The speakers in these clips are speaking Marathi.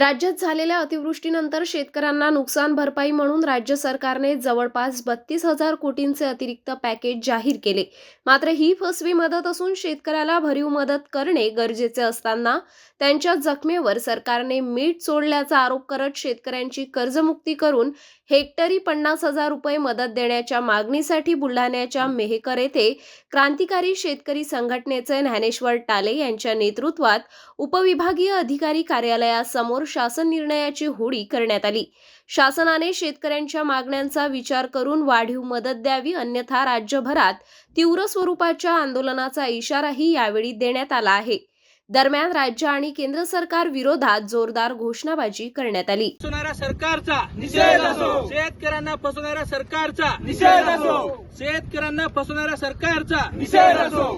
राज्यात झालेल्या अतिवृष्टीनंतर शेतकऱ्यांना नुकसान भरपाई म्हणून राज्य सरकारने जवळपास बत्तीस हजार कोटींचे अतिरिक्त पॅकेज जाहीर केले. मात्र ही फसवी मदत असून शेतकऱ्याला भरीव मदत करणे गरजेचे असताना त्यांच्या जखमेवर सरकारने मीठ सोडल्याचा आरोप करत शेतकऱ्यांची कर्जमुक्ती करून हेक्टरी पन्नास हजार रुपये मदत देण्याच्या मागणीसाठी बुलढाण्याच्या मेहकर येथे क्रांतिकारी शेतकरी संघटनेचे ज्ञानेश्वर टाले यांच्या नेतृत्वात उपविभागीय अधिकारी कार्यालयासमोर शासन निर्णयाची होळी करण्यात आली. शासनाने शेतकऱ्यांच्या मागण्यांचा विचार करून वाढीव मदत द्यावी अन्यथा राज्यभरात तीव्र स्वरूपाच्या आंदोलनाचा इशाराही यावेळी देण्यात आला आहे. दरम्यान राज्य आणि केंद्र सरकार विरोधात जोरदार घोषणाबाजी करण्यात आली. फसवणाऱ्या सरकारचा निषेध असो. शेतकऱ्यांना फसवणाऱ्या सरकारचा निषेध असो. शेतकऱ्यांना फसवणाऱ्या सरकारचा निषेध असो.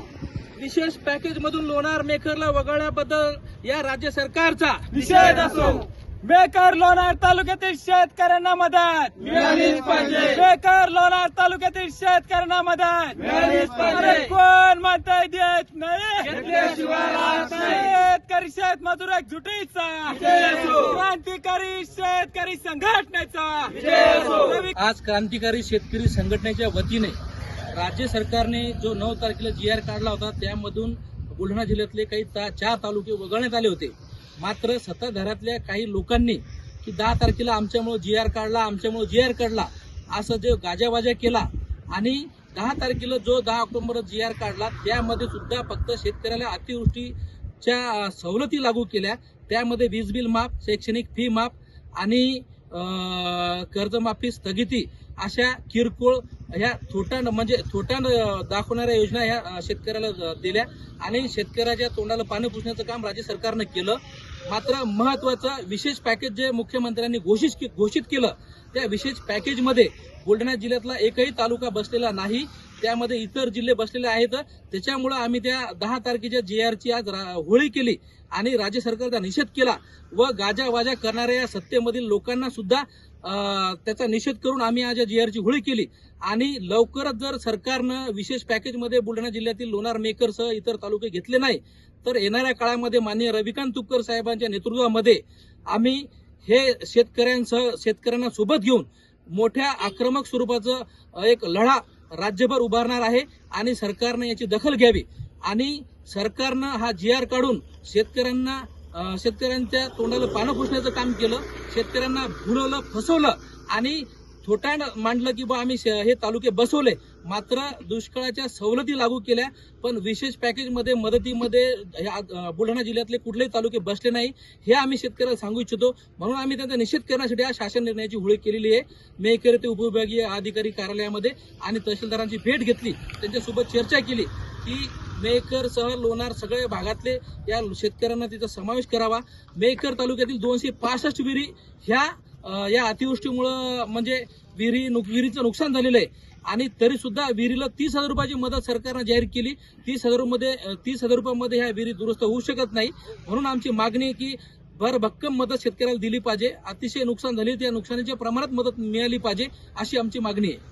विशेष पॅकेज मधून लोणार मेकरला वगळल्याबद्दल या राज्य सरकारचा निषेध असो बेकार लोणार तालुक्यातील शेतकऱ्यांना मदत मिळालीच पाहिजे बेकार लोणार तालुक्यातील शेतकऱ्यांना मदत मिळालीच पाहिजे. अरे कोण म्हणताय देत नाही. शेतकरी शेतमजूर एकजुटीचा विजय असो. क्रांतिकारी शेतकरी संघटनेचा विजय असो. रवी- आज क्रांतिकारी शेतकरी संघटनेच्या वतीने राज्य सरकारने जो नऊ तारखेला जी आर काढला होता त्यामधून बुलढाणा जिल्ह्यातले काही ता- चार तालुके वगळण्यात आले होते. मात्र सत्ताधाऱ्यातल्या काही लोकांनी की दहा तारखेला आमच्यामुळे जी आर काढला आमच्यामुळे जी आर काढला असं जे गाजावाजा केला आणि दहा तारखेला जो दहा ऑक्टोबर जी आर काढला त्यामध्ये सुद्धा फक्त शेतकऱ्याला अतिवृष्टीच्या सवलती लागू केल्या. त्यामध्ये वीज बिल माफ शैक्षणिक फी माफ आणि कर्जमाफी स्थगिती अशा किरकोळ ह्या थोटांड म्हणजे थोट्यानं दाखवणाऱ्या योजना ह्या शेतकऱ्याला दिल्या. आणि शेतकऱ्याच्या तोंडाला पाणी पुसण्याचं काम राज्य सरकारनं केलं. मात्र महत्वाचं विशेष पॅकेज जे मुख्यमंत्र्यांनी घोषित घोषित केलं त्या विशेष पॅकेजमध्ये बुलढाणा जिल्ह्यातला एकही तालुका बसलेला नाही. त्यामध्ये इतर जिल्हे बसलेले आहेत. त्याच्यामुळं आम्ही त्या दहा तारखेच्या जी आरची आज रा- होळी केली आणि राज्य सरकारचा निषेध केला व गाजावाजा करणाऱ्या या सत्तेमधील लोकांना सुद्धा त्याचा निषेध करून आम्ही आज या जी आरची होळी केली. आणि लवकरच जर सरकारनं विशेष पॅकेजमध्ये बुलढाणा जिल्ह्यातील लोणार मेकरसह इतर तालुके घेतले नाही तर येणाऱ्या काळामध्ये माननीय रविकांत तुपकर साहेबांच्या नेतृत्वामध्ये आम्ही हे शेतकऱ्यांसह शेतकऱ्यांना सोबत घेऊन मोठ्या आक्रमक स्वरूपाचं एक लढा राज्यभर उभारणार आहे आणि सरकारनं याची दखल घ्यावी. आणि सरकारनं हा जी आर काढून शेतकऱ्यांना शेतकऱ्यांच्या तोंडाला पानं पुसण्याचं काम केलं शेतकऱ्यांना भुलवलं फसवलं आणि थोटांड मांडलं की बा आम्ही श- हे तालुके बसवले. मात्र दुष्काळाच्या सवलती लागू केल्या पण विशेष पॅकेजमध्ये मदतीमध्ये ह्या, बुलढाणा जिल्ह्यातले कुठलेही तालुके बसले नाही हे आम्ही शेतकऱ्याला सांगू इच्छितो. म्हणून आम्ही त्यांचा निषेध करण्यासाठी या शासन निर्णयाची होळी केलेली आहे. मेकर ते उपविभागीय अधिकारी कार्यालयामध्ये आणि तहसीलदारांची भेट घेतली. त्यांच्यासोबत चर्चा केली की मेकर सह लोणार सगळे भागातले या शेतकऱ्यांना तिचा समावेश करावा. मेकर तालुक्यातील दोनशे पासष्ट विहिरी ह्या या अतिवृष्टीमुळं म्हणजे विहिरी नुक- विहिरीचं नुकसान झालेलं आहे. आणि तरी सुद्धा विहिरीला तीस हजार रुपयाची मदत सरकारनं जाहीर केली. तीस हजारमध्ये तीस हजार रुपयामध्ये ह्या विहिरी दुरुस्त होऊ शकत नाही. म्हणून आमची मागणी आहे की भर भक्कम मदत शेतकऱ्याला दिली पाहिजे. अतिशय नुकसान झाली त्या नुकसानीच्या प्रमाणात मदत मिळाली पाहिजे अशी आमची मागणी आहे.